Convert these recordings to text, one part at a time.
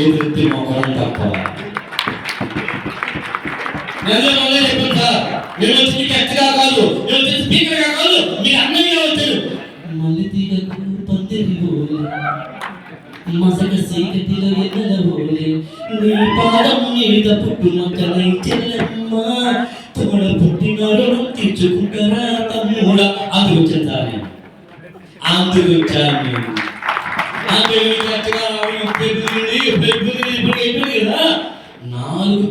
వృత్తి మొక్కడం తప్ప నేను మొదలే చెప్పాను సార్ నేను వచ్చి మీకు ఎచ్చగా కాదు నేను వచ్చి స్పీకర్గా కాదు మీరు అన్నయ్య వచ్చారు మళ్ళీ తీగకు పందిరి మసక సీకటిలో ఎన్నలబోలే నీ పాదం మీద పుట్టున్న కనై చెల్లెమ్మ తోడ పుట్టిన రుణం తీర్చుకుంటారా తమ్ముడ అందుకు వచ్చాను సార్ నేను అందుకు వచ్చాను నేను అందుకు చక్కగా పెరుగుతుంది పెరుగుతుంది ఇప్పుడు అయిపోయింది కదా నాలుగు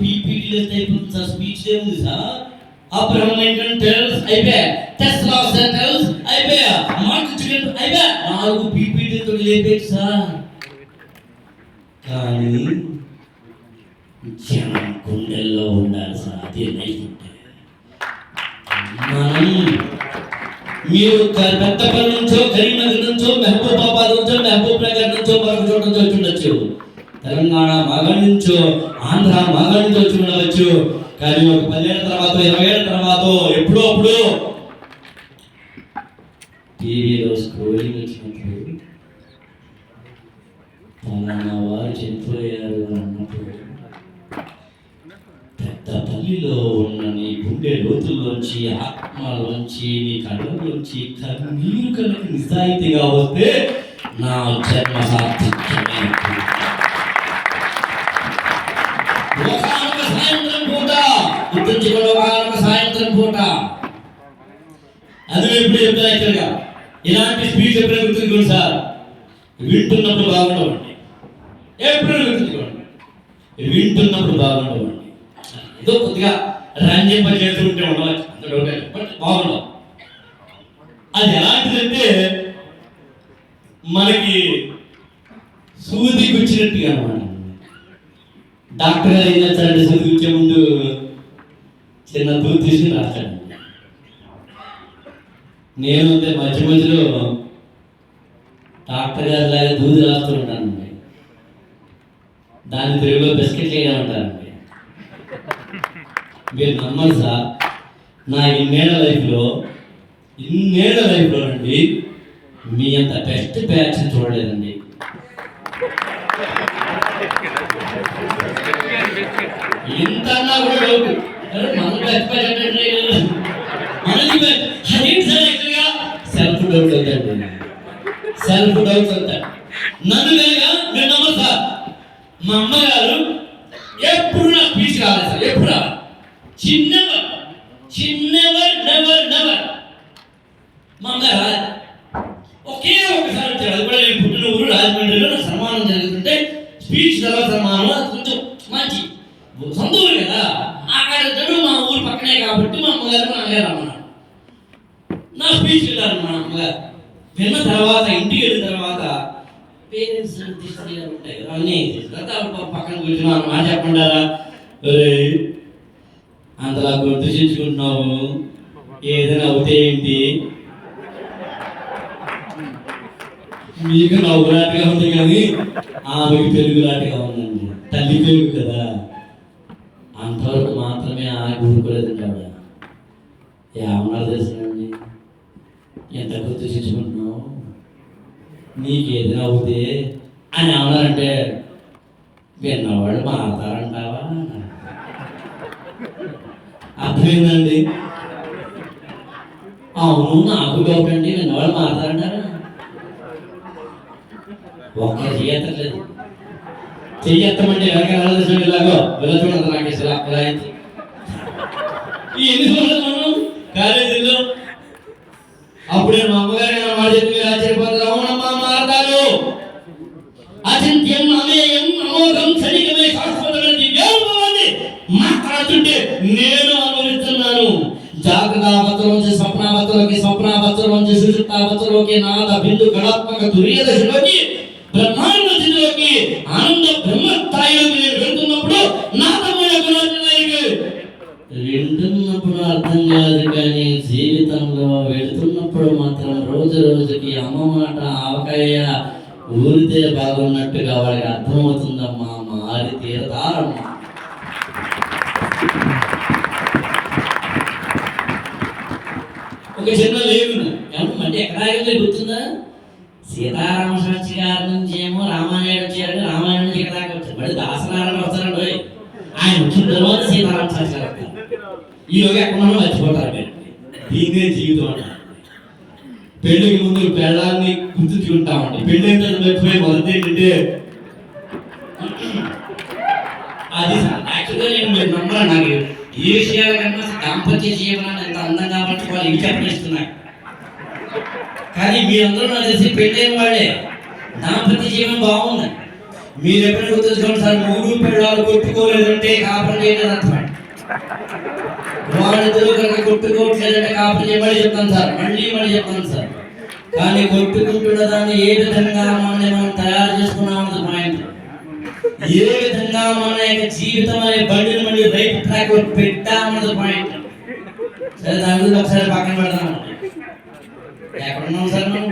పీపీటీలు అయిపోతుంది సార్ స్పీచ్ ఏముంది సార్? అబ్రహం లింకన్ టెల్స్ అయిపోయా. టెస్లా టెల్స్ అయిపోయా. మార్క్ చికెన్ అయిపోయా. నాలుగు పీపీటీలతో లేపేది సార్. కానీ జనం గుండెల్లో ఉండాలి సార్. అదే నైపుణ్యం మనం మీరు క- పెద్దపల్లి నుంచో కరీంనగర్ నుంచో మహబూబాబాద్ నుంచో మహబూబ్ నగర్ నుంచో మరొక చోట నుంచి వచ్చి ఉండొచ్చు. తెలంగాణ మగ నుంచో ఆంధ్ర మగ నుంచి వచ్చి ఉండవచ్చు. కానీ ఒక పదేళ్ళ తర్వాత ఇరవై ఏళ్ళ తర్వాత ఎప్పుడో అప్పుడు టీవీలో స్క్రోలింగ్ వచ్చినప్పుడు ఫలానా వారు చనిపోయారు అన్నప్పుడు పెద్ద తల్లిలో ఉన్న నీ గుండె లోతుల్లోంచి ఆత్మలోంచి నీ కళ్ళలోంచి కన్నీరు కనుక నిజాయితీగా వస్తే నా జన్మ సార్థక్యమే సాయంత్రం పూట అది ఎప్పుడు చెప్తాను యాక్చువల్గా? ఇలాంటి స్పీచ్ ఎప్పుడే గుర్తుంచుకోండి సార్. వింటున్నప్పుడు బాగుండవండి. ఎప్పుడు గుర్తుంచుకోండి. వింటున్నప్పుడు బాగుండవండి. ఏదో కొద్దిగా రంజింప చేస్తుంటే ఉండవచ్చు. అంత బట్ బాగుండవు. అది ఎలాంటిదంటే మనకి సూది గుచ్చినట్టుగా అనమాట డాక్టర్ గారు ఏం చేస్తారంటే సూది గుచ్చే ముందు చిన్న దూది రాశాను నేను అంతే మధ్య మధ్యలో డాక్టర్ గారి లాగా దూది రాస్తూ ఉంటానండి దాని తెలుగులో బిస్కెట్ చేయడం ఉంటానండి మీరు నమ్మరు సార్ నా ఇన్నేళ్ళ లైఫ్లో ఇన్నేళ్ళ లైఫ్లో అండి మీ అంత బెస్ట్ బ్యాచ్ చూడలేదండి. ఇంత అన్నా కూడా అరే మన బెస్ట్ బ్యాచ్ అంటే మనది బెస్ట్ సెల్ఫ్ డౌట్ అవుతాడు సెల్ఫ్ డౌట్ అవుతాడు నన్ను కనుక మీరు నమ్మరు సార్ మా అమ్మగారు ఎప్పుడు నా స్పీచ్ రాలేదు సార్ ఎప్పుడు రాలేదు చిన్నవర్ చిన్నవర్ నెవర్ నెవర్ మా అమ్మగారు రాలేదు ఒకే ఒకసారి వచ్చాడు అది కూడా నేను పుట్టిన ఊరు రాజమండ్రిలో నా సన్మానం జరుగుతుంటే స్పీచ్ తర్వాత సన్మానం అది కొంచెం మంచి సొంత ఊరు కదా అక్కడ వచ్చాడు మా ఊరు పక్కనే కాబట్టి మా అమ్మగారు మా అమ్మగారు రమ్మన్నారు నా స్పీచ్ విన్నారు మా అమ్మగారు విన్న తర్వాత ఇంటికి వెళ్ళిన తర్వాత పేరెంట్స్ తీసుకుని ఉంటాయి కదా అన్నీ తర్వాత ప- పక్కన కూర్చుని ఆ మాట చెప్పండారా ఒరే అంతలా గుర్తుంచుకుంటున్నావు ఏదైనా అవుతే ఏంటి మీకు నవ్వులాటగా ఉంది కానీ ఆమెకి పెరుగులాటగా ఉందండి కదా. అంతవరకు మాత్రమే ఆ ఊరుకోలేదండి ఆవిడ ఏమన్నారు తెలుసునండి ఎంత గుర్తు చేసుకుంటున్నావు? నీకు ఏదైనా అవుతే అని ఏమన్నారంటే విన్నవాళ్ళు మాట్లాడంటావా అర్థమైందండి? అవును నాకు డౌట్ అండి విన్నవాళ్ళు మారతారంటారా? ఒక్క చేయట్లేదు చెయ్యత్తమంటే ఎవరికి ఆలోచించండి ఇలాగో. ఇలా చూడండి నాకు ఇలా ఇలా అయింది ఈ ఎన్ని సంవత్సరాలు కాలేజీలో అప్పుడే మా అమ్మగారు ఏమైనా మాట చెప్పి మీరు ఆశ్చర్యపోతారు అవునమ్మా మారతారు అచింత్యం అమేయం అమోఘం క్షణికమే శాశ్వతమైన దివ్యానుభవాన్ని మాట్లాడుతుంటే నేను అనుభవిస్తున్నాను జాగ్రత్తావస్థలోంచి స్వప్నావస్థలోకి స్వప్నావస్థలోంచి సుషుప్తావస్థలోకి నాద బిందు గణాత్మక దుర్యదశలోకి బ్రహ్మాండ స్థితిలోకి ఆనంద బ్రహ్మస్థాయిలోకి నేను వెళ్తున్నప్పుడు నాదమైన గుణానికి వింటున్నప్పుడు అర్థం కాదు కానీ జీవితంలో వెళుతున్నప్పుడు మాత్రం రోజు రోజుకి అమ్మ మాట ఆవకాయ ఊరితే బాగున్నట్టుగా వాడికి అర్థమవుతుందమ్మా మారి తీరతారమ్మా. ఒక చిన్న లేదు అంటే ఎక్కడ గుర్తుందా? సీతారామ శాస్త్రి గారి నుంచి ఏమో రామాయణం వచ్చాడు రామాయణం నుంచి ఇక్కడ వచ్చారు? మళ్ళీ దాసనారాయణ వస్తారండి ఆయన వచ్చిన తర్వాత సీతారామ శాస్త్రి ఈలోగా ఎక్కడన్నా మర్చిపోతారు మీరు. దీన్నే జీవితం అంటారు. పెళ్ళికి ముందు పెళ్ళాన్ని గుర్తుంచుకుంటామండి పెళ్ళి అయితే మర్చిపోయి మొదటి ఏంటంటే అది యాక్చువల్గా నేను మీరు నమ్మరా నాకు? ఈ విషయాల కన్నా దాంపత్య జీవనాన్ని ఎంత అందంగా పట్టుకోవాలి ఇంకా చెప్పనిస్తున్నాయి కానీ మీరందరూ నాకు తెలిసి పెళ్ళైన వాళ్ళే. దాంపత్య జీవనం బాగుంది. మీరు ఎప్పుడు గుర్తుంచుకోండి సార్ మూడు పెళ్ళాలు కొట్టుకోలేదంటే కాపురం చేయలేదు అర్థం వాళ్ళిద్దరూ కనుక కొట్టుకోవట్లేదంటే కాపురం చేయమని చెప్తాను సార్. మళ్ళీ మళ్ళీ చెప్తాను సార్. కానీ కొట్టుకుంటున్న దాన్ని ఏ విధంగా మనల్ని మనం తయారు చేసుకున్నామన్నది పాయింట్ ఏ విధంగా మన యొక్క జీవితం అనే బండిని మళ్ళీ రైట్ ట్రాక్లో పెట్టామన్నది పాయింట్ సరే దాని గురించి ఒకసారి పక్కన పెడదాం. ఎక్కడున్నాం సార్ మనం?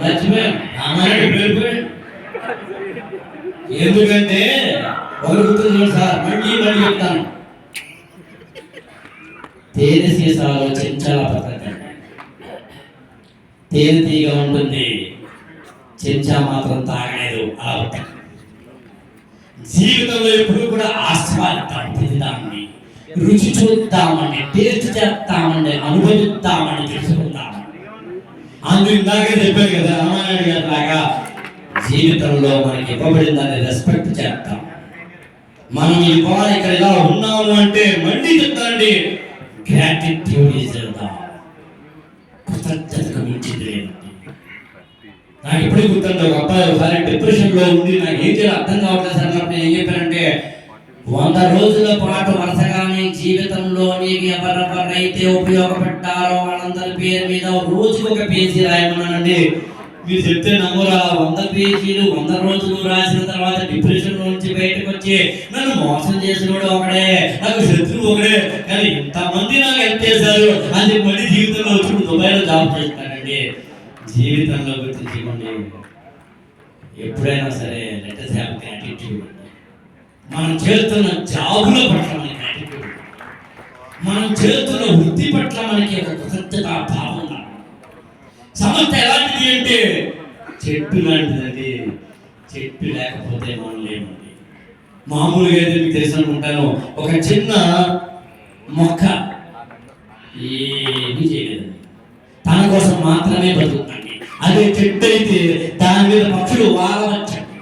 మర్చిపోయాం. ఆమె వెళ్ళిపోయాడు ఎందుకంటే ఒకరు గుర్తుంది సార్ మళ్ళీ మళ్ళీ చెప్తాను. తేనె సీసాలో చెంచాల పథకం తేనె తీగ ఉంటుంది. చెంచా మాత్రం తాగలేదు ఆ ఉంటుంది జీవితంలో ఎప్పుడు కూడా ఆస్వాదిద్దాం తిందామని రుచి చూద్దామని టేస్ట్ చేస్తామని అనుభవిస్తామని తెలుసుకుందామని అందుకు ఇందాకే చెప్పారు కదా రామానాయుడు గారు లాగా జీవితంలో మనకి ఇవ్వబడిన దాన్ని రెస్పెక్ట్ చేస్తాం. మనం ఇవాళ ఇక్కడ ఇలా ఉన్నాము అంటే మళ్ళీ చెప్తానండి గ్రాటిట్యూడ్ ఈజ్ కృతజ్ఞతకు మించింది లేదండి నాకు ఎప్పుడు గుర్తుంది ఒక అబ్బాయి ఒకసారి డిప్రెషన్లో నాకు ఏం చేయాలి అర్థం కావట్లేదు సార్ నాకు నేను ఏం చెప్పానంటే వంద రోజుల పాటు వరుసగానే జీవితంలో నీకు ఎవరెవరైతే ఉపయోగపడ్డారో వాళ్ళందరి పేరు మీద రోజుకి ఒక పేజీ రాయమన్నానండి. మీరు చెప్తే నమ్మరా? వంద పేజీలు వంద రోజులు రాసిన తర్వాత డిప్రెషన్ నుంచి బయటకు వచ్చి నన్ను మోసం చేసినోడు ఒకడే నాకు శత్రువు ఒకడే. కానీ ఇంతమంది నాకు హెల్ప్ చేశారు. అది మళ్ళీ జీవితంలో వచ్చి ఇప్పుడు దుబాయ్లో జాబ్ చేస్తానండి. జీవితంలో గుర్తించుకోండి ఎప్పుడైనా సరే లెటర్స్ హ్యావ్ గ్రాటిట్యూడ్ మనం చేస్తున్న జాబుల పట్ల మనకి గ్రాటిట్యూడ్ మనం చేస్తున్న వృత్తి పట్ల మనకి ఒక కృతజ్ఞత భావం. సమస్య ఎలాంటిది అంటే చెట్టు లాంటిదండి. చెట్టు లేకపోతే మనం లేమండి. మామూలుగా అయితే మీకు తెలిసి అనుకుంటాను. ఒక చిన్న మొక్క ఏమీ చేయలేదండి. తన కోసం మాత్రమే బతుకుతుంది అదే చెట్టు అయితే దాని మీద పక్షులు వాడవచ్చండి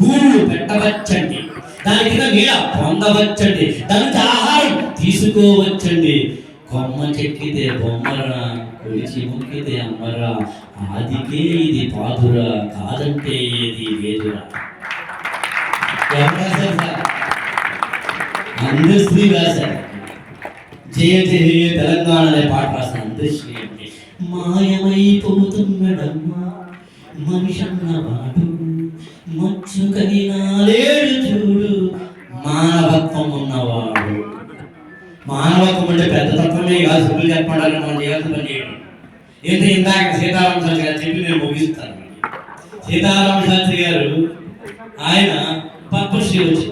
గూళ్ళు పెట్టవచ్చండి. దాని కింద నీడ పొందవచ్చండి. దాని ఆహారం తీసుకోవచ్చండి. కొమ్మ చెక్కితే బొమ్మరా కొలిచి ముక్కితే అమ్మరా ఆదికే ఇది పాదురా కాదంటే ఏది వేదురా అందశ్రీ రాశారు. జయ జయ తెలంగాణ అనే పాట రాసిన అందశ్రీ అంటే మాయమైపోతున్నాడమ్మా మనిషన్నవాడు మచ్చుకని నాలేడు చూడు మానవత్వం ఉన్నవాడు. మానవత్వం అంటే పెద్ద తత్వమే కాదు సిబ్బులు చెప్పడానికి మనం చేయాల్సిన పని చేయడం ఏంటంటే ఇందాక సీతారామ శాస్త్రి గారు చెప్పి నేను ముగిస్తాను. సీతారామ శాస్త్రి గారు ఆయన పద్మశ్రీ వచ్చి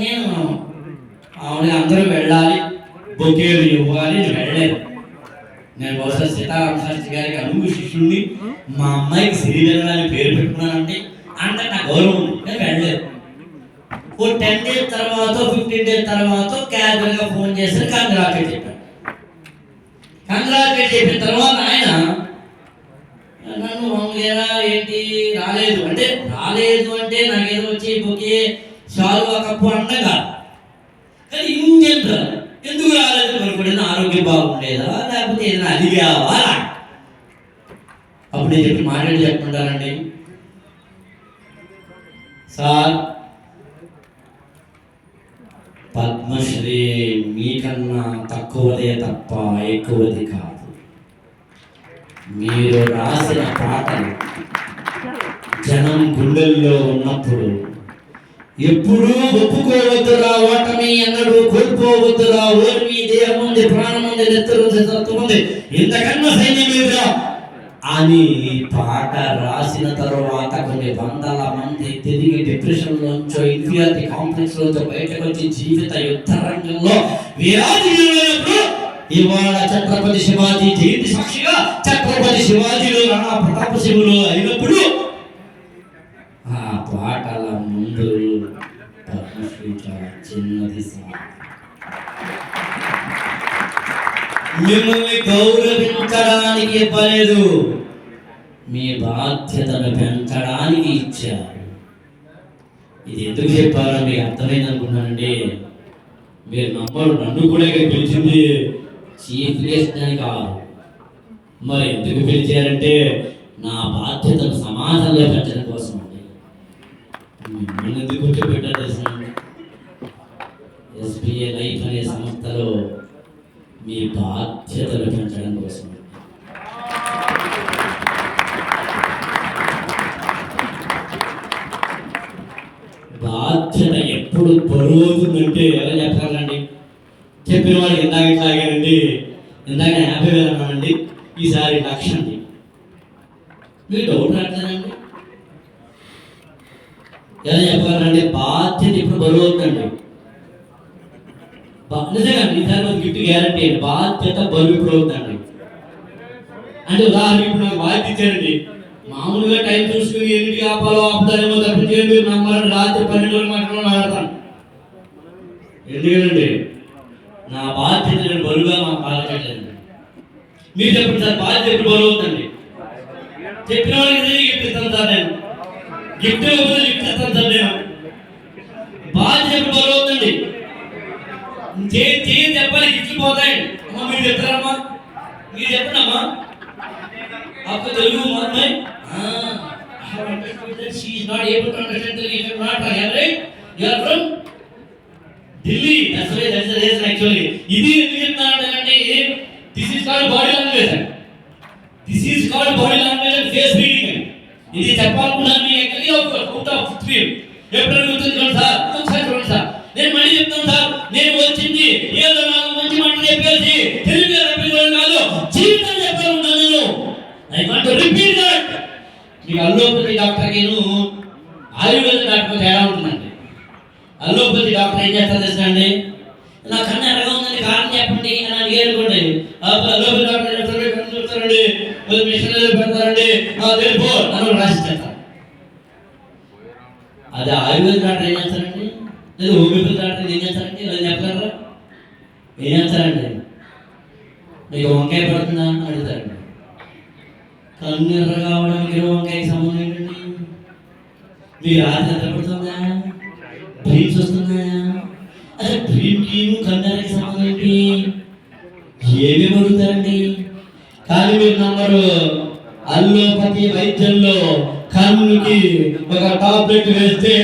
నేను ఆవిడ అందరూ వెళ్ళాలి బొకేలు ఇవ్వాలి నేను వెళ్ళలేదు. నేను బహుశా సీతారామ శాస్త్రి గారికి అనుగు శిష్యుడిని మా అమ్మాయికి శ్రీధరన్ అని పేరు పెట్టుకున్నానంటే అంటే నా గౌరవం ఓ టెన్ డేస్ తర్వాత ఫిఫ్టీన్ డేస్ తర్వాత క్యాజువల్ ఫోన్ చేసి కంగ్రాచులేట్ చెప్పాను కంగ్రాచులేట్ చెప్పిన తర్వాత ఆయన నన్ను మామూలుగా ఏంటి? రాలేదు. అంటే రాలేదు అంటే నాకేదో వచ్చి బొకే షాల్వా కప్పు అంటే కానీ ఇన్ జనరల్ ఎందుకు రాలేదు? మనకు ఆరోగ్యం బాగుండేదా? లేకపోతే ఏదైనా అదిగావా అప్పుడే చెప్పి మాట్లాడి చెప్పుకుంటారండి సార్ పద్మశ్రీ మీకన్నా తక్కువదే తప్ప ఎక్కువది కాదు. మీరు రాసిన పాటలు జనం గుండెల్లో ఉన్నప్పుడు ఎప్పుడూ ఒప్పుకోవద్దురా ఓటమి ఎన్నడూ కోల్పోవద్దురా ఓర్మి దేహం ఉంది ప్రాణం ఉంది నెత్తరు ఉంది సత్తు ఉంది. ఇంతకన్నా సైన్యం అని పాట రాసిన తర్వాత కొన్ని వందల మంది తిరిగి డిప్రెషన్ లోంచో ఇన్ఫీరియారిటీ కాంప్లెక్స్ లోంచో బయటకు వచ్చి జీవిత యుద్ధ రంగంలో విరాజీయులైనప్పుడు ఇవాళ ఛత్రపతి శివాజీ జయంతి సాక్షిగా ఛత్రపతి శివాజీలు రాణా ప్రతాప శివులు అయినప్పుడు ఆ పాటల ముందు పద్మశ్రీ చాలా చిన్నది మిమ్మల్ని గౌరవించడానికి ఇవ్వలేదు. మీ బాధ్యతను పెంచడానికి ఇచ్చారు. ఇది ఎందుకు చెప్పారో మీకు అర్థమైంది అనుకున్నానండి మీరు నమ్మరు నన్ను కూడా ఇక్కడ పిలిచింది చీఫ్ గెస్ట్ కాదు. మరి ఎందుకు పిలిచారంటే నా బాధ్యతను సమాజంలో పెంచడం కోసం అండి. మిమ్మల్ని ఎందుకు కూర్చోబెట్టారు తెలుసండి ఎస్బీఐ లైఫ్ అనే సంస్థలో మీ బాధ్యతలు పెంచడం కోసం. బాధ్యత ఎప్పుడు బరువుతుందంటే ఎలా చెప్పాలండి చెప్పిన వాళ్ళు ఇందాక ఇట్లాగానండి ఇందాక యాభై వేలు అన్నానండి. ఈసారి లక్ష అండి. మీరు డౌట్ రాట్లేదండి? ఎలా చెప్పాలంటే బాధ్యత ఇప్పుడు బరువు అవుతుందండి నిజంగా ఈసారి మనకి గిఫ్ట్ గ్యారంటీ అండి. బాధ్యత బరువు ఇప్పుడు అవుతుందండి. అంటే ఉదాహరణ ఇప్పుడు నాకు బాధ్యత ఇచ్చారండి. మామూలుగా టైం చూసుకుని ఎన్నింటికి ఆపాలో ఆపుతారేమో తప్పించి మీరు నమ్మాలని రాత్రి పన్నెండు వరకు మాత్రమే మాట్లాడతాను. ఎందుకంటే నా బాధ్యత నేను బరువుగా మా పాలకట్లేదండి మీరు చెప్పండి సార్ బాధ్యత ఎప్పుడు బరువు అవుతుందండి చెప్పిన వాళ్ళకి గిఫ్ట్ ఇస్తాను సార్ నేను. గిఫ్ట్ ఇవ్వకపోతే గిఫ్ట్ ఇస్తాను సార్ నేను. బాధ్యత ఎప్పుడు బరువు అవుతుందండి చేయి చెప్పాలి గిఫ్ట్లు పోతాయండి అమ్మ మీరు చెప్తారమ్మా. ఏం చేస్తారు తెలుసా నా కన్ను ఎలాగా ఉందని కారణం చెప్పండి అని అడిగారు అనుకోండి. చూస్తారండి. మిషన్ పెడతారండి. ఆ, తెలుపో అని రాసిస్తారు అదే ఆయుర్వేద డాక్టర్ ఏం చేస్తారండి? లేదా హోమియోపతి డాక్టర్ ఏం చేస్తారండి? ఇలా చెప్పగలరా? ఏం చేస్తారండి? మీకు వంకాయ పడుతుందా అని అడుగుతారండి. కన్ను ఎర్ర కావడానికి వంకాయకి సంబంధం ఏంటండి? మీ రాత్రి ఎంత పడుతుందా డ్రీమ్స్ వస్తున్నాయా అసలు డ్రీమ్కి కన్నెరకి సంబంధం ఏంటి ఏమేమి అడుగుతారండి కానీ మీరు నమ్మరు అల్లోపతి వైద్యంలో కన్నుకి ఒక టాబ్లెట్ వేస్తే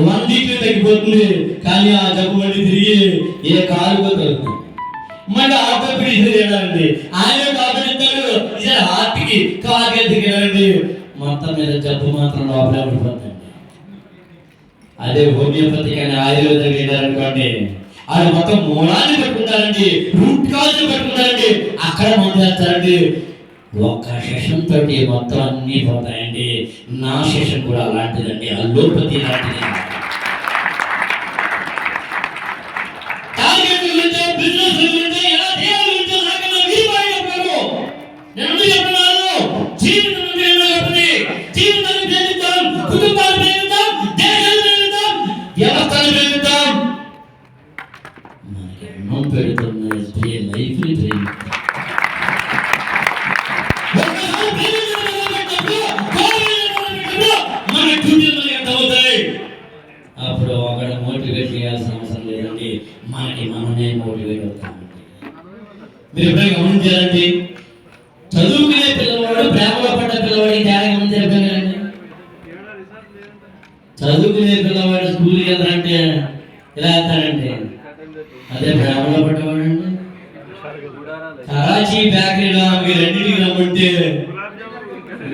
వన్ వీక్ తగ్గిపోతుంది కానీ ఆ జబ్బు మళ్ళీ తిరిగి ఏ కాలుకో తగ్గుతుంది మళ్ళీ ఆటోపీడి చేయడానికి ఆయన టాబ్లెట్ ఇదే హార్ట్కి కాలుకి దిగారండి మొత్తం మీద జబ్బు మాత్రం లోపలే ఉండిపోతుంది అదే హోమియోపతి కానీ ఆయుర్వేదం వేయాలనుకోండి అది మొత్తం మూలాన్ని పెట్టుకుంటారండి రూట్ కాజ్ పెట్టుకుంటారండి అక్కడ మందు ఒక్క సెషన్ తోటి మొత్తం అన్నీ పోతాయండి. నా సెషన్ కూడా అలాంటిదండి. అల్లోపతి లాంటిది. మనకి మనమే మోటివేట్ అవుతామండి మీరు ఎప్పుడైనా గమనించారండి చదువుకునే పిల్లవాడు ప్రేమలో పడ్డ పిల్లవాడికి తేడా గమనించారు కదండి చదువుకునే పిల్లవాడు స్కూల్కి వెళ్తారంటే ఎలా వెళ్తాడంటే అదే ప్రేమలో పడ్డవాడండి కరాచీ బేకరీలో ఆమెకి రెండింటికి రమ్మంటే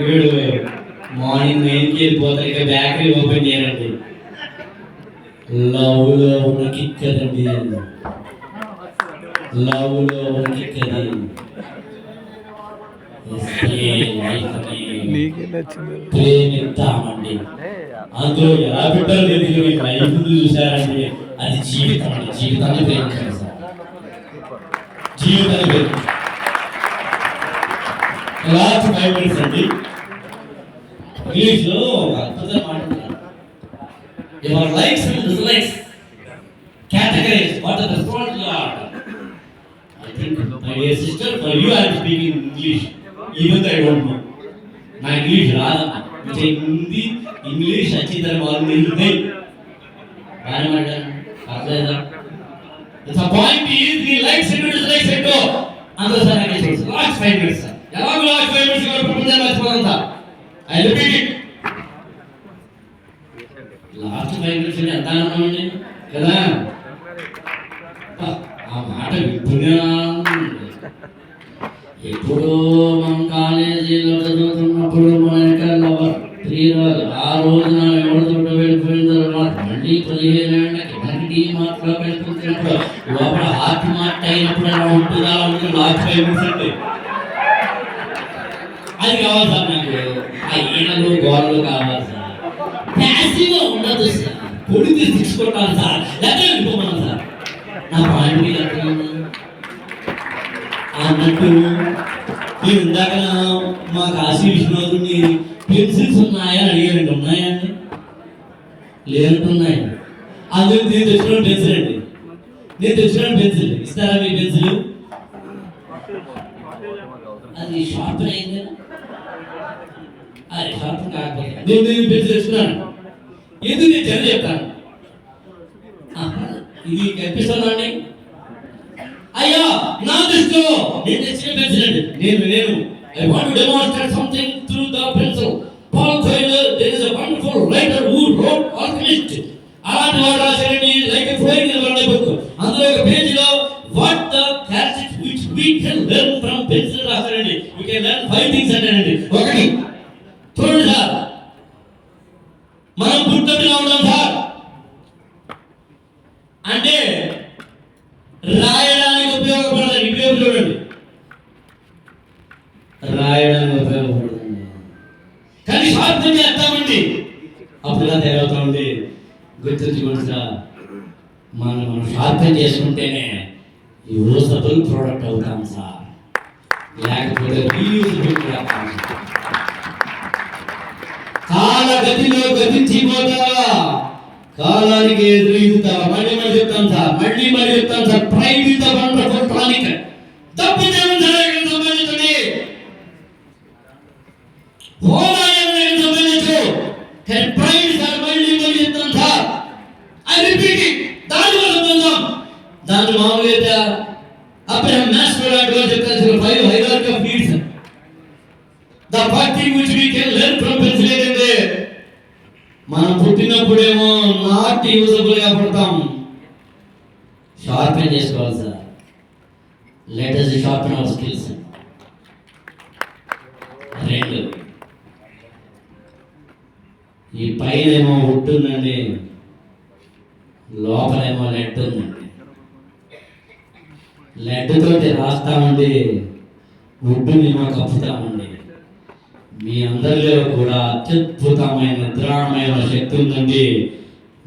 వీడు మార్నింగ్ నైన్కి వెళ్ళిపోతారు ఇక బేకరీ ఓపెన్ చేయరండి లవ్లో ఉన్న కిక్ కదండి లవ్లో ఉన్న కిక్ అది ఎస్కే లైఫ్ని నీకే నచ్చింది. ప్రేమిద్దామండి. అందులో ఎలా పెట్టాలో తెలియదు. మీకు లైఫ్ చూసారండి అది జీవితం అండి. జీవితాన్ని ప్రేమించాలి సార్. జీవితాన్ని ప్రేమించాలి లాస్ట్ ఫైవ్ మినిట్స్ అండి. ఇంగ్లీష్లో అద్భుతమైన మాట. Your likes and dislikes. Categorize what are the thoughts are. I think, my dear sister, for you I am speaking English, even though I don't know. నా ఇంగ్లీష్ hindi అంటే Hindi English అచ్చితరం వాళ్ళు ఉన్నాయి బాగానే మాట్లాడాను అర్థమైందా the point is the likes and dislikes ఏంటో అందరూ sir నాకు లాస్ట్ ఫైవ్ మినిట్స్ సార్ ఎలాగో లాస్ట్ ఫైవ్ మినిట్స్ కూడా ప్రపంచాన్ని sir I repeat it last five minutes అంటే ఎంత ఆనందమండి కదా ఆ మాట వింటూనే ఎప్పుడు మనం కాలేజీలో చదువుతున్నప్పుడు మన వెనకాల ప్రియురాలు ఆ రోజున ఎవరితో వెళ్ళిపోయిన తర్వాత మళ్ళీ పదిహేను ఏళ్ళకి మనకి డీ మార్క్లో వెళ్ళిపోతున్నప్పుడు లోపల హార్ట్ మార్క్ అయినప్పుడు ఉంటుందా అలా ఉంటుంది లాస్ట్ ఫైవ్ మినిట్స్ అది కావాలి సార్ నాకు. ఆ ఈనలు గోడలు కావాలి సార్. ప్యాసివ్గా ఉండదు సార్. కొడితే తీసుకుంటాను సార్. లేదా వెళ్ళిపోమన్నా సార్. నా పాయింట్ అన్నట్టు మీరు ఇందాక మా కాశీ విశ్వనాథుని పెన్సిల్స్ ఉన్నాయా అని అడిగారండి ఉన్నాయా అండి? లేదంటున్నాయి. అందుకు నేను తెచ్చిన పెన్సిల్ అండి. నేను తెచ్చిన పెన్సిల్ ఇస్తారా మీ పెన్సిల్ అది షార్ప్ అయింది? అరే షార్ప్ కాకపోతే నేను పెన్సిల్ ఇస్తున్నాను ఎందుకు నేను చదివి చెప్తాను. ఇది కనిపిస్తుందండి అయ్యా నా దృష్టిలో నేను తెచ్చిన ప్రెసిడెంట్ నేను నేను I want to demonstrate something through the pencil Paul Coelho there is a wonderful writer who wrote Alchemist అలాంటి వాడు రాశారని like a flowing in one book అందులో ఒక పేజీలో what the characters which we can learn from pencil రాశారండి we can learn five things అంటారండి ఒకటి చూడండి sir మనం పుట్టబడిలా ఉన్నాం సార్ అంటే రాయడానికి ఉపయోగపడదు ఇటువైపు చూడండి రాయడానికి ఉపయోగపడుతుంది కానీ స్వార్థం చేస్తామండి అప్పుడు ఇలా తయారవుతా ఉంది గుర్తుంచుకోండి సార్ మనం మనం స్వార్థం చేసుకుంటేనే యూజబుల్ ప్రోడక్ట్ అవుతాం సార్ లేకపోతే రీయూజబుల్ అవుతాం కాల గతిలో గతించిపోతావా కాలానికి ఎదురీదుతావా మళ్ళీ మళ్ళీ చెప్తాను సార్ మళ్ళీ మళ్ళీ చెప్తాను sir pride is the wonderful tonic తప్పు జీవనశైలికి సంబంధించింది హోదా ఏమైనా సంబంధించు కానీ ప్రైడ్ సార్ మళ్ళీ మళ్ళీ చెప్తాను సార్ ఐ రిపీట్ ఇట్ దాని వల్ల పొందాం దాని మామూలుగా అయితే అబ్రహం మాస్టర్ లాంటి వాళ్ళు చెప్తాను five hierarchy of needs the first thing which we can learn from pencil ఏంటంటే మనం పుట్టినప్పుడేమో నాట్ యూజబుల్గా పుడతాం షార్పెన్ చేసుకోవాలి sir latest sharpen our skills రెండు ఈ పైన ఏమో ఉంటుందండి లోపలేమో లెడ్ ఉందండి లెడ్ తోటి రాస్తామండి ఉడ్డునేమో కప్పుతామండి మీ అందరిలో కూడా అద్భుతమైన నిద్రాణమైన శక్తి ఉందండి.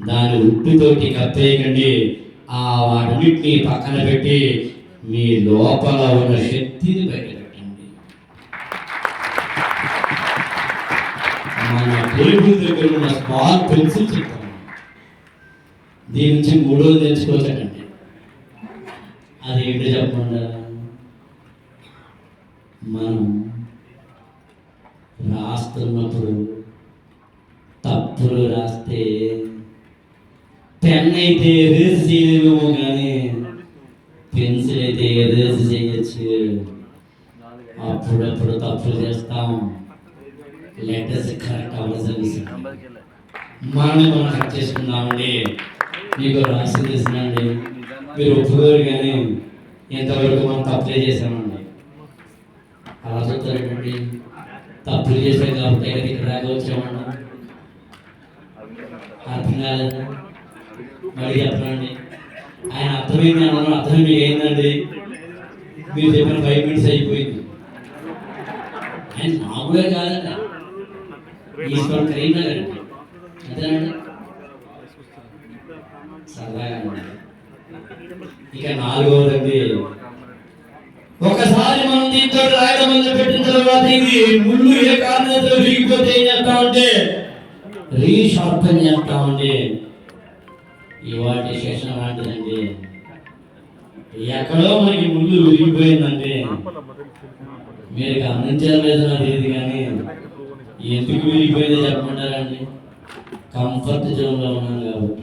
దాని ఉట్టుతోటి కత్తేయకండి. ఆ వాటన్నిటిని పక్కన పెట్టి మీ లోపల ఉన్న శక్తిని బయటపెట్టండి. మన టేబుల్ దగ్గర ఉన్న స్మాల్ పెన్సిల్ చెప్తాను. దీని నుంచి మూడోది తెలుసుకోవచ్చండి అది ఏంటి చెప్పకుండా మనం రాస్తున్నప్పుడు తప్పులు రాస్తే పెన్ అయితే ఎరేజ్ చేయలేమేమో కానీ పెన్సిల్ అయితే ఎరేజ్ చేయొచ్చు. అప్పుడప్పుడు తప్పులు చేస్తాం. లెటర్స్ కరెక్ట్ అవ్వదు మనల్ని మనం కరెక్ట్ చేసుకుందామండి. మీకు రాసి తెలిసినండి మీరు ఒప్పుకోరు కానీ ఇంతవరకు మనం తప్పులే చేసామండి అలా చూస్తారండి తప్పులు చేశాం కాబట్టి ఇక్కడ దాకా వచ్చామన్నా అర్థం కాలేదా మళ్ళీ చెప్పండి. ఆయన అర్థమైంది అన్నాను అర్థం మీకు ఏందండి మీరు చెప్పిన ఫైవ్ మినిట్స్ అయిపోయింది. ఆయన మామూలే కాదండి ఈశ్వర్ ట్రైనర్ అండి. అంతేనండి? సరదాగా ఇక నాలుగవదండి. ఒకసారి మనం దీంతో రాయడం మొదలు పెట్టిన తర్వాత ఇది ముళ్ళు ఏ కారణంతో విరిగిపోతే ఏం చేస్తామంటే రీషార్పన్ చేస్తామండి ఇవాటి శేషం లాంటిదండి ఎక్కడో మనకి ముందు విరిగిపోయిందండి మీరు గమనించలేదు నాకు తెలియదు కానీ ఎందుకు విరిగిపోయిందో చెప్పమంటారండి? కంఫర్ట్ జోన్లో ఉన్నాను కాబట్టి.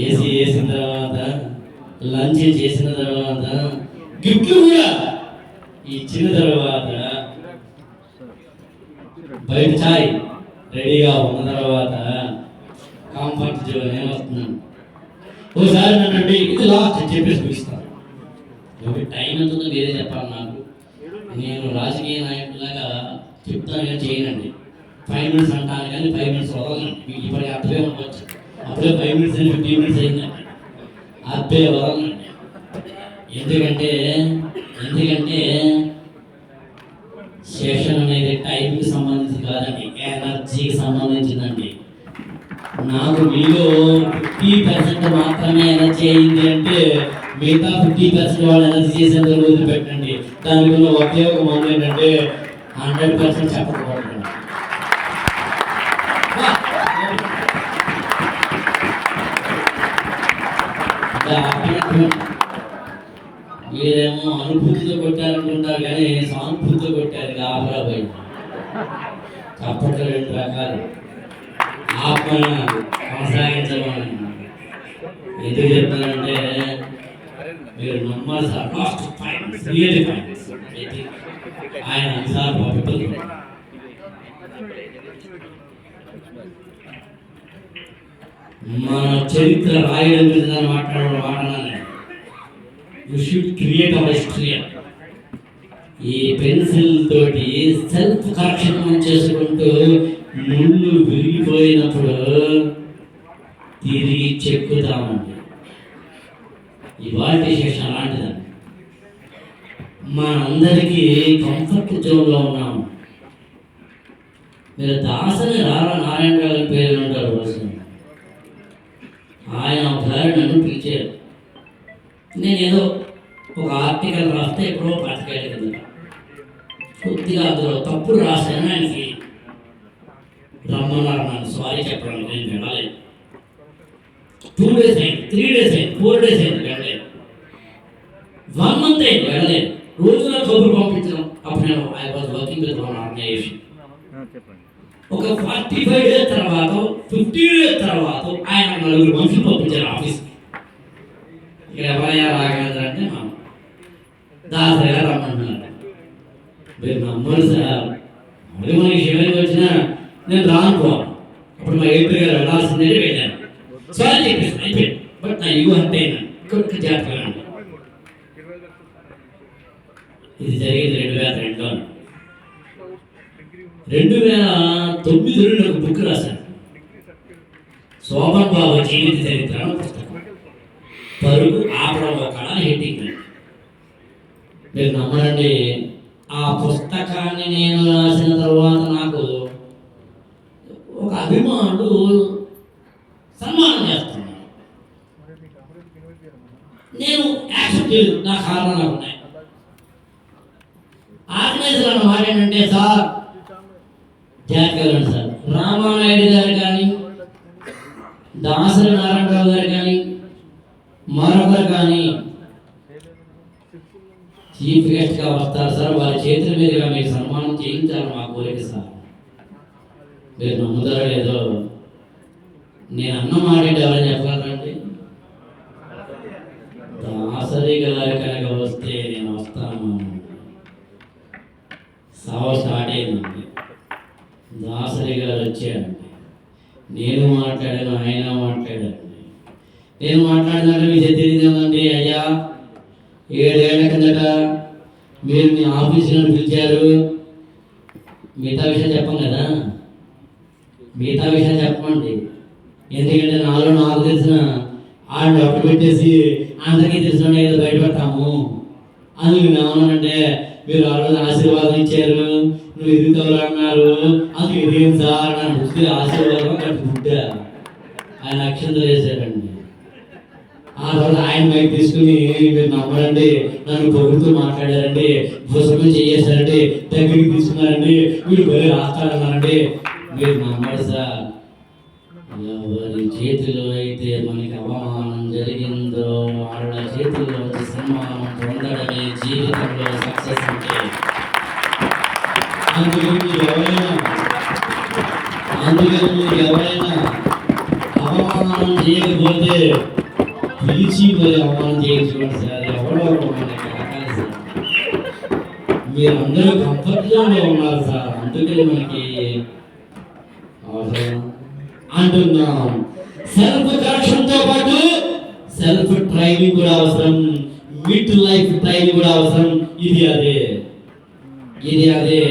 ఏసీ వేసిన తర్వాత లంచ్ చేసిన తర్వాత గిఫ్ట్లు కూడా ఇచ్చిన తర్వాత బయట చాయ్. రెడీగా ఉన్న తర్వాత కంఫర్ట్ జోన్ వస్తున్నాను. ఓసారి నన్ను అంటే ఇది లాస్ట్ అని చెప్పేసి చూపిస్తాను టైం ఎంత ఉందో మీరే చెప్పాలి నాకు. నేను రాజకీయ నాయకులాగా చెప్తాను కానీ చేయనండి. ఫైవ్ మినిట్స్ అంటాను కానీ ఫైవ్ మినిట్స్ వదలండి మీకు ఇప్పటికీ అప్పుడే ఉండవచ్చు అప్పుడే ఫైవ్ మినిట్స్ అని ఫిఫ్టీన్ మినిట్స్ అయిందండి. అప్పుడే వదలండి ఎందుకంటే ఎందుకంటే సెషన్ అనేది టైంకి సంబంధించి కాదండి. ఎనర్జీకి సంబంధించిందండి. నాకు మీలో ఫిఫ్టీ పర్సెంట్ మాత్రమే ఎనర్జీ అయింది అంటే మిగతా ఫిఫ్టీ పర్సెంట్ వాళ్ళు ఎనర్జీ చేసేంత రోజు పెట్టండి. దానికి ఉన్న ఒకే ఒక ఏంటంటే హండ్రెడ్ పర్సెంట్ చెప్పకపోవడం మీరేమో అనుభూతితో కొట్టారనుకుంటారు కానీ సానుభూతితో కొట్టారు. గాబరా పోయింది. చప్పట్లు రెండు రకాలు ఆత్మను కొనసాగించమని. ఎందుకు చెప్తానంటే మీరు నమ్మాలి సార్ లాస్ట్ ఫైవ్ రియల్ ఆయన సార్ పంపుతుంది. మన చరిత్ర రాయడం మీద దాన్ని మాట్లాడడం మాట్లాడాలి. You should create our history ఈ పెన్సిల్ తోటి సెల్ఫ్ కరెక్షన్ చేసుకుంటూ ముళ్ళు విరిగిపోయినప్పుడు తిరిగి చెక్కుతామండి. ఇవాటి శేషం అలాంటిదండి. మనందరికీ కంఫర్ట్ జోన్లో ఉన్నాము మీరు దాసని రారా నారాయణ గారి పేరు ఉంటారు రోజు. ఆయన ఒకసారి నన్ను పిలిచారు. నేను ఏదో ఒక ఆర్టికల్ రాస్తే ఎప్పుడో పాతికేళ్ళ కదా కొద్దిగా అందులో తప్పుడు రాశాను ఆయన ఫీలింగ్ రమ్మన్నారు నాకు సారీ చెప్పడానికి నేను వినలేదు టూ డేస్ అయింది త్రీ డేస్ అయింది ఫోర్ డేస్ అయింది వెళ్ళలేదు వన్ మంత్ అయింది వెళ్ళలేదు రోజులో కబురు పంపించడం అప్పుడు నేను I was working with one organisation చెప్పండి. ఒక ఫార్టీ ఫైవ్ డేస్ తర్వాత ఫిఫ్టీ డేస్ తర్వాత ఆయన నలుగురు మనుషులు పంపించారు ఆఫీస్కి. ఇక్కడ ఎవరయ్యా రాఘవేంద్ర అంటే మా దాసరి గారు రమ్మంటున్నారు మీరు నమ్మరు సార్ మరి మనకి శివానికి వచ్చినా నేను రానుకో అప్పుడు మా ఏపీ గారు వెళ్ళాల్సిందే వెళ్ళాను సారీ చెప్పేసి అయిపోయింది. బట్ నా ఇగో అంటే ఇంకొక జాగ్రత్తగా ఇది జరిగింది రెండు వేల రెండులో. రెండు వేల తొమ్మిదిలో నేను ఒక బుక్ రాశాను. శోభన్ బాబు జీవిత చరిత్ర పుస్తకం. పరుగు ఆపడం ఒక హెడ్డింగ్. మీరు నమ్మరండి ఆ పుస్తకాన్ని నేను రాసిన తర్వాత నాకు ఒక అభిమానుడు సన్మానం చేస్తున్నాను నేను యాక్సెప్ట్ చేయలేదు. నా కారణాలు ఉన్నాయి. ఆర్గనైజర్ అన్న మాట ఏంటంటే సార్ జాగ్రత్త సార్ రామానాయుడు గారు కానీ దాసరి నారాయణరావు గారు కానీ మరొకరు కానీ చీఫ్గా వస్తారు సార్. వారి చేతుల మీదుగా మీరు సన్మానం చేయించాలి మా కోరిక సార్. మీరు నమ్ముతారో లేదో నేను అన్న మాట చెప్పాలండి ఎవరైనా దాసరి గారు కనుక వస్తే నేను వస్తాను. సవ స్టార్ట్ అయిందండి. దాసరి గారు వచ్చారండి. నేను మాట్లాడాను ఆయన మాట్లాడారండి. నేను మాట్లాడినట్టు మీకు తెలియదు అయ్యా ఏడేళ్ళ కిందట ఆఫీసులో పిలిచారు. మిగతా విషయం చెప్పం కదా? మిగతా విషయం చెప్పండి ఎందుకంటే నాలో నాకు తెలిసిన ఆడిని ఒక్క పెట్టేసి అందరికీ తెలిసిన ఏదో బయటపెడతాము. అందుకు మేము ఏమన్నానంటే మీరు ఆ రోజు ఆశీర్వాదం ఇచ్చారు. నువ్వు ఎదుగుతావు అన్నారు అందుకు ఎదిగింది సార్ నన్ను ఆశీర్వాదం అక్కడ ఆయన అక్షంతలు వేశారండి ఆ తర్వాత ఆయన మైక్ తీసుకుని మీరు నమ్మరండి. నన్ను పొగుడుతూ మాట్లాడారండి. భుజమే చేయేశారండి. దగ్గరికి తీసుకున్నారండి. వీడు భలే రాస్తారన్నారండి. మీరు నమ్మరు సార్. ఎవరి చేతిలో అయితే మనకి అవమానం జరిగిందో వాళ్ళ చేతిలో సన్మానం పొందడమే జీవితంలో సక్సెస్ అంటే. అందుకని ఎవరైనా అందుకని మీరు ఎవరైనా అవమానం చేయకపోతే పిలిచి మరి అవమానం చేయించుకోండి సార్ ఎవరో మీరు అందరూ కంఫర్ట్ జోన్లో ఉన్నారు సార్ అందుకని మనకి అవసరం అంటున్నాం సెల్ఫ్ కరెక్షన్తో పాటు సెల్ఫ్ ట్రైనింగ్ కూడా అవసరం మిడ్ లైఫ్ ట్రైనింగ్ కూడా అవసరం ఇది అదే ఇది అదే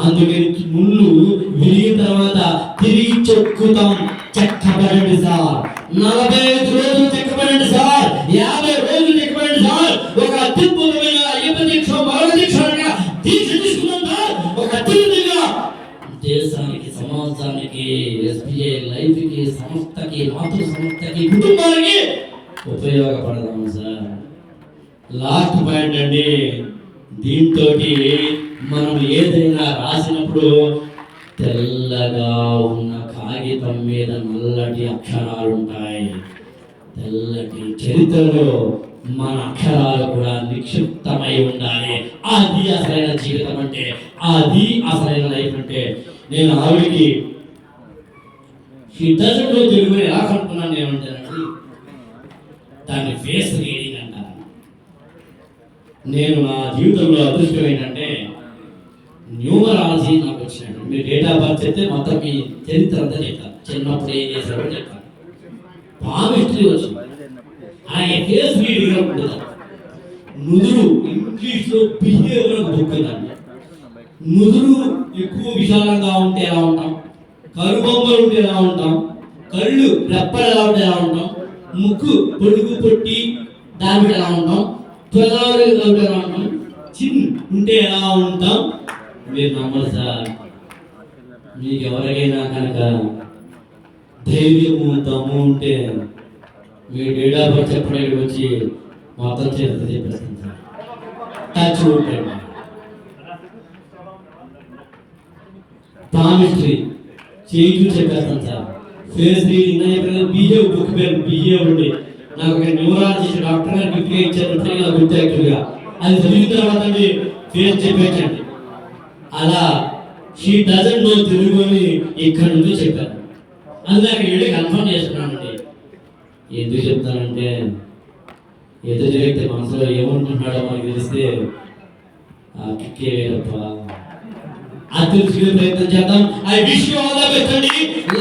అందుకని ముళ్ళు విరిగిన తర్వాత తిరిగి చెక్కుతాం చెక్కబడండి సార్. నలభై ఐదు రోజులు చెక్కబడండి సార్. యాభై రోజులు చెక్కబడండి సార్. ఒక అత్యుత్తమైన అయ్యప్ప దీక్ష మరణ దీక్ష దీక్ష తీసుకున్నాం సార్. ఒక అత్యున్నతంగా దేశానికి సమాజానికి ఎస్బీఐ లైఫ్కి సంస్థకి మాతృ సంస్థకి కుటుంబానికి ఉపయోగపడదాము సార్. లాస్ట్ పాయింట్ అండి. దీంతో మనం ఏదైనా రాసినప్పుడు తెల్లగా ఉన్న కాగితం మీద నల్లటి అక్షరాలు ఉంటాయి తెల్లటి చరిత్రలో మన అక్షరాలు కూడా నిక్షిప్తమై ఉండాలి. అది అసలైన జీవితం అంటే అది అసలైన లైఫ్ అంటే. నేను ఆవిడకి హిటర్లో దశలో తెలుగు ఎలా కనుక్కున్నాను ఏమంటానండి దాన్ని ఫేస్ రీడింగ్ అంటారు నేను నా జీవితంలో అదృష్టం ఏంటంటే న్యూమరాలజీ నా వచ్చినట్టు మీరు డేట్ ఆఫ్ బర్త్ చెప్తే మొత్తం మీ చరిత్ర అంతా చెప్తాను చిన్నప్పుడు ఏం చేశారో చెప్తాను బాగా హిస్టరీ వచ్చింది. ఆయన కేసు రీడింగ్ ఉంటుంది నుదురు ఇంగ్లీష్లో బిహేవియర్ బుక్ ఉందండి నుదురు ఎక్కువ విశాలంగా ఉంటే ఎలా ఉంటాం? కరుబొమ్మలు ఉంటే ఎలా ఉంటాం? కళ్ళు రెప్పలు ఎలా ఉంటే ఎలా ఉంటాం? ముక్కు పొడుగు పొట్టి దాని ఎలా ఉంటాం? త్వరగా ఎలా ఉంటాం? చిన్ ఉంటే ఎలా ఉంటాం? మీరు నమ్మరు సార్. మీకు ఎవరికైనా కనుక ధైర్యము దమ్ము ఉంటే మీ డేట్ ఆఫ్ బర్త్ చెప్పడానికి వచ్చి మొత్తం చరిత్ర చెప్పేస్తాను టచ్ ఉంటాయి పామిస్ట్రీ చేయించు చెప్పేస్తాను సార్ ఫేస్ రీడింగ్ నేను చెప్పిన బిహేవ్ బుక్ పేరు బిహేవ్ ఉండి. నాకు ఒక న్యూరాలజిస్ట్ డాక్టర్ గారు గిఫ్ట్ ఇచ్చారు నాకు గుర్తు యాక్చువల్గా అది చదివిన తర్వాత అండి ఫేస్ చెప్పేయండి. అలా షీ డజన్ నో తెలుగు అని ఇక్కడ నుంచి చెప్పారు. అందుకే అక్కడ వెళ్ళి కన్ఫర్మ్ చేస్తున్నానండి. ఎందుకు చెప్తానంటే ఏదో జరిగితే మనసులో ఏమనుకుంటున్నాడో మనకు తెలిస్తే కిక్కే వేరప్ప. అది తెలుసుకునే ప్రయత్నం చేద్దాం. I wish you all the best అండి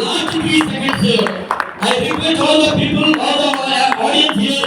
last three seconds I request all the people all the audience here